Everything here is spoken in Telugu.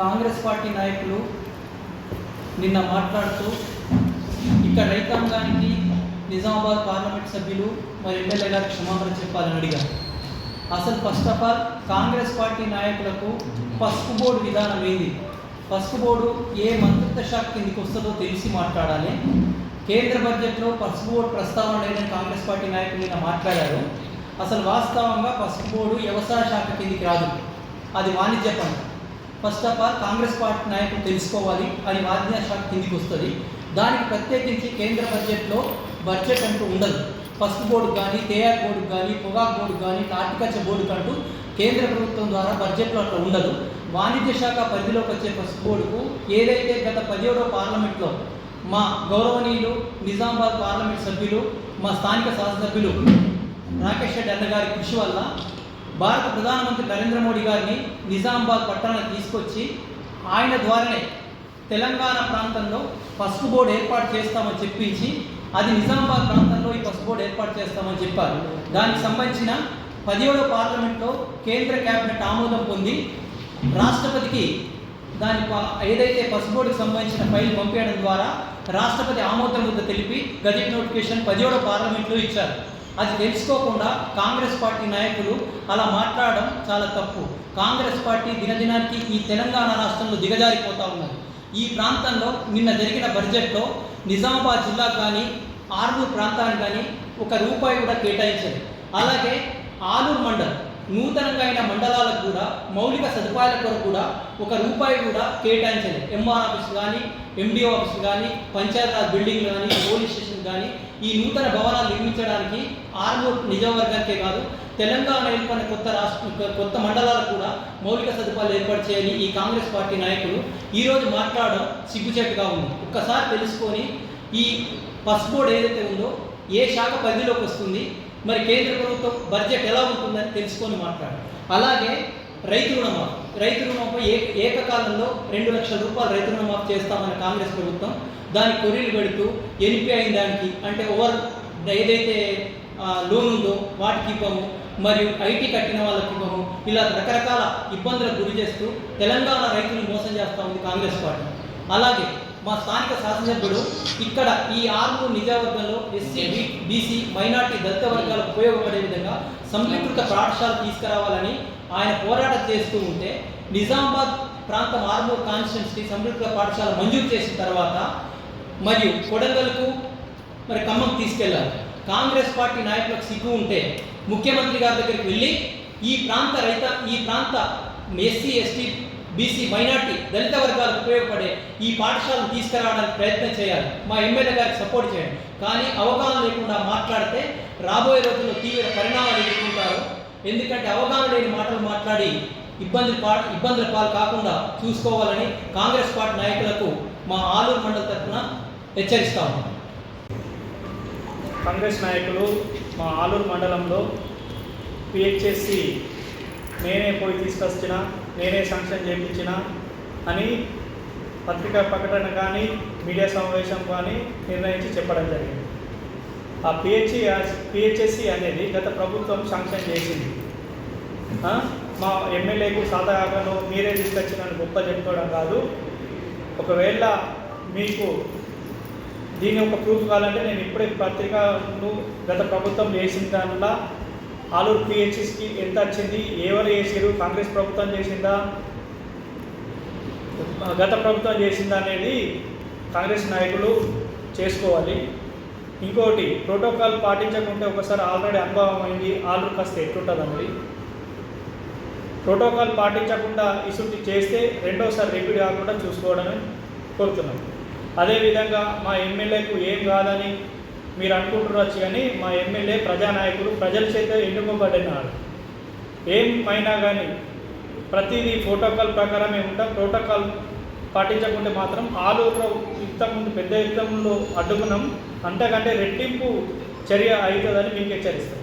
కాంగ్రెస్ పార్టీ నాయకులు నిన్న మాట్లాడుతూ ఇక్కడ రైతాంగానికి నిజామాబాద్ పార్లమెంట్ సభ్యులు మరి ఎమ్మెల్యే గారికి క్షమాపణ చెప్పాలని అడిగారు. అసలు first of all Congress party నాయకులకు పసుపు బోర్డు విధానం ఏంది? పసుపు బోర్డు ఏ మంత్రిత్వ శాఖ కిందికి వస్తుందో తెలిసి మాట్లాడాలి. కేంద్ర బడ్జెట్లో పసుపు బోర్డు ప్రస్తావన లేదని కాంగ్రెస్ పార్టీ నాయకులు నిన్న మాట్లాడారు. అసలు వాస్తవంగా పసుపు బోర్డు వ్యవసాయ శాఖ కిందికి రాదు. అది వాణిజ్య పంట first of all Congress party నాయకులు తెలుసుకోవాలి. అని వాజ్ఞాశాఖ కిందికి వస్తుంది. దానికి ప్రత్యేకించి కేంద్ర బడ్జెట్లో బడ్జెట్ అంటూ ఉండదు. పసుపు బోర్డు కానీ తేయార్ బోర్డు కానీ పొగాకు బోర్డు కానీ హార్టికల్చర్ బోర్డు అంటూ కేంద్ర ప్రభుత్వం ద్వారా బడ్జెట్లో అట్లా ఉండదు. వాణిజ్య శాఖ పరిధిలోకి వచ్చే పసుపు బోర్డుకు ఏదైతే గత పదిహేడో పార్లమెంట్లో మా గౌరవనీయులు నిజామాబాద్ పార్లమెంట్ సభ్యులు మా స్థానిక శాసనసభ్యులు రాకేష్ రెడ్డి అన్నగారి కృషి వల్ల భారత ప్రధానమంత్రి నరేంద్ర మోడీ గారిని నిజామాబాద్ పట్టణానికి తీసుకొచ్చి ఆయన ద్వారానే తెలంగాణ ప్రాంతంలో పసుపు బోర్డు ఏర్పాటు చేస్తామని చెప్పించి అది నిజామాబాద్ ప్రాంతంలో ఈ పసుపు బోర్డు ఏర్పాటు చేస్తామని చెప్పారు. దానికి సంబంధించిన పదిహేడో పార్లమెంట్లో కేంద్ర కేబినెట్ ఆమోదం పొంది రాష్ట్రపతికి దాని ఏదైతే పసుపు బోర్డుకి సంబంధించిన ఫైల్ పంపించడం ద్వారా రాష్ట్రపతి ఆమోదం ముద్ద తెలిపి గజెట్ నోటిఫికేషన్ పదిహేడో పార్లమెంట్లో ఇచ్చారు. అది తెలుసుకోకుండా కాంగ్రెస్ పార్టీ నాయకులు అలా మాట్లాడడం చాలా తప్పు. కాంగ్రెస్ పార్టీ దినదినానికి ఈ తెలంగాణ రాష్ట్రంలో దిగజారిపోతూ ఉన్నది. ఈ ప్రాంతంలో నిన్న జరిగిన బడ్జెట్లో నిజామాబాద్ జిల్లా కానీ ఆర్మూర్ ప్రాంతానికి కానీ ఒక రూపాయి కూడా కేటాయించలేదు. అలాగే ఆలూరు మండలం నూతనంగా అయిన మండలాలకు కూడా మౌలిక సదుపాయాల కొరకు కూడా ఒక రూపాయి కూడా కేటాయించలేదు. ఎంఆర్ ఆఫీస్ కానీ ఎండిఓ ఆఫీస్ కానీ పంచాయతీరాజ్ బిల్డింగ్ కానీ పోలీస్ స్టేషన్ కానీ ఈ నూతన భవనాలు నిర్మించడానికి ఆర్మూర్ నిజవర్గానికే కాదు తెలంగాణ ఏర్పడిన కొత్త రాష్ట్ర కొత్త మండలాలకు కూడా మౌలిక సదుపాయాలు ఏర్పాటు చేయాలి ఈ కాంగ్రెస్ పార్టీ నాయకులు ఈరోజు మాట్లాడడం సిగ్గుచేటుగా ఉంది. ఒక్కసారి తెలుసుకొని ఈ పసుపు బోర్డు ఏదైతే ఉందో ఏ శాఖ పరిధిలోకి వస్తుంది మరి కేంద్ర ప్రభుత్వం బడ్జెట్ ఎలా ఉంటుందని తెలుసుకొని మాట్లాడాలి అలాగే రైతు రుణమాఫీ. రైతు రుణమాఫీ ఏ ఏకకాలంలో రెండు లక్షల రూపాయలు రైతు రుణమాఫీ చేస్తామని కాంగ్రెస్ ప్రభుత్వం దాని కొరీలు పెడుతూ ఎన్పి అయిన దానికి అంటే ఓవర్ ఏదైతే లోన్ ఉందో వాటికి ఇవ్వము మరియు ఐటీ కట్టిన వాళ్ళకి ఇవ్వము ఇలా రకరకాల ఇబ్బందులకు గురి చేస్తూ తెలంగాణ రైతులు మోసం చేస్తూ ఉంది కాంగ్రెస్ పార్టీ. అలాగే మా స్థానిక శాసనసభ్యుడు ఇక్కడ ఈ ఆర్మూర్ నిజావర్గంలో ఎస్సీ బీసీ మైనార్టీ దళిత వర్గాలకు ఉపయోగపడే విధంగా సంయుక్త పాఠశాల తీసుకురావాలని ఆయన పోరాటం చేస్తూ ఉంటే నిజామాబాద్ ప్రాంతం ఆర్మూర్ కాన్స్టిట్యున్సీ సంయుక్త పాఠశాల మంజూరు చేసిన తర్వాత మరియు కొడంగల్కు మరి ఖమ్మం తీసుకెళ్ళారు. కాంగ్రెస్ పార్టీ నాయకులకు సిగ్గు ఉంటే ముఖ్యమంత్రి గారి దగ్గరికి వెళ్ళి ఈ ప్రాంత రైత ఈ ప్రాంత ఎస్సీ ఎస్టీ బీసీ మైనార్టీ దళిత వర్గాలకు ఉపయోగపడే ఈ పాఠశాలను తీసుకురావడానికి ప్రయత్నం చేయాలి. మా ఎమ్మెల్యే గారికి సపోర్ట్ చేయండి. కానీ అవగాహన లేకుండా మాట్లాడితే రాబోయే రోజుల్లో తీవ్ర పరిణామాలు ఎదుర్కొంటారు. ఎందుకంటే అవగాహన లేని మాటలు మాట్లాడి ఇబ్బందులు పా ఇబ్బందుల పాలు కాకుండా చూసుకోవాలని కాంగ్రెస్ పార్టీ నాయకులకు మా ఆలూరు మండలి తరఫున హెచ్చరిస్తాము కాంగ్రెస్ నాయకులు మా ఆలూరు మండలంలో పిహెచ్ఎస్సి నేనే పోయి తీసుకొచ్చిన నేనే శాంక్షన్ చేయించిన అని పత్రికా ప్రకటన కానీ మీడియా సమావేశం కానీ నిర్ణయించి చెప్పడం జరిగింది. ఆ పిహెచ్సి పిహెచ్ఎస్సి అనేది గత ప్రభుత్వం శాంక్షన్ చేసింది. మా ఎమ్మెల్యేకు సాధారణలో మీరే తీసుకొచ్చినని గొప్ప చెప్పుకోవడం కాదు. ఒకవేళ మీకు దీని ఒక ప్రూఫ్ కావాలంటే నేను ఇప్పుడే పత్రికను గత ప్రభుత్వం చేసిన దానిలో ఆలూరు పిహెచ్ఎస్కి ఎంత వచ్చింది? ఎవరు చేసారు కాంగ్రెస్ ప్రభుత్వం చేసిందా? గత ప్రభుత్వం చేసిందా అనేది కాంగ్రెస్ నాయకులు చేసుకోవాలి. ఇంకోటి ప్రోటోకాల్ పాటించకుంటే ఒకసారి ఆల్రెడీ అనుభవం అయింది ఆలూరు కాస్త ఎట్లుంటుంది అన్నది ప్రోటోకాల్ పాటించకుండా ఇసుటి చేస్తే రెండోసారి రిపీట్ కాకుండా చూసుకోవడమే కోరుతున్నాం. అదేవిధంగా మా ఎమ్మెల్యేకు ఏం కాదని మీరు అనుకుంటున్నారు కానీ మా ఎమ్మెల్యే ప్రజానాయకుడు ప్రజల చేత ఎన్నుకోబడినాడు ఏమైనా కానీ ప్రతిదీ ప్రోటోకాల్ ప్రకారం ఉంటాం ప్రోటోకాల్ పాటించకుంటే మాత్రం ఆలూరులో ఇంతకుముందు పెద్ద యుద్ధంలో అడ్డుకున్నాం. అంతకంటే రెట్టింపు చర్య అవుతుందని మీకు హెచ్చరిస్తాం.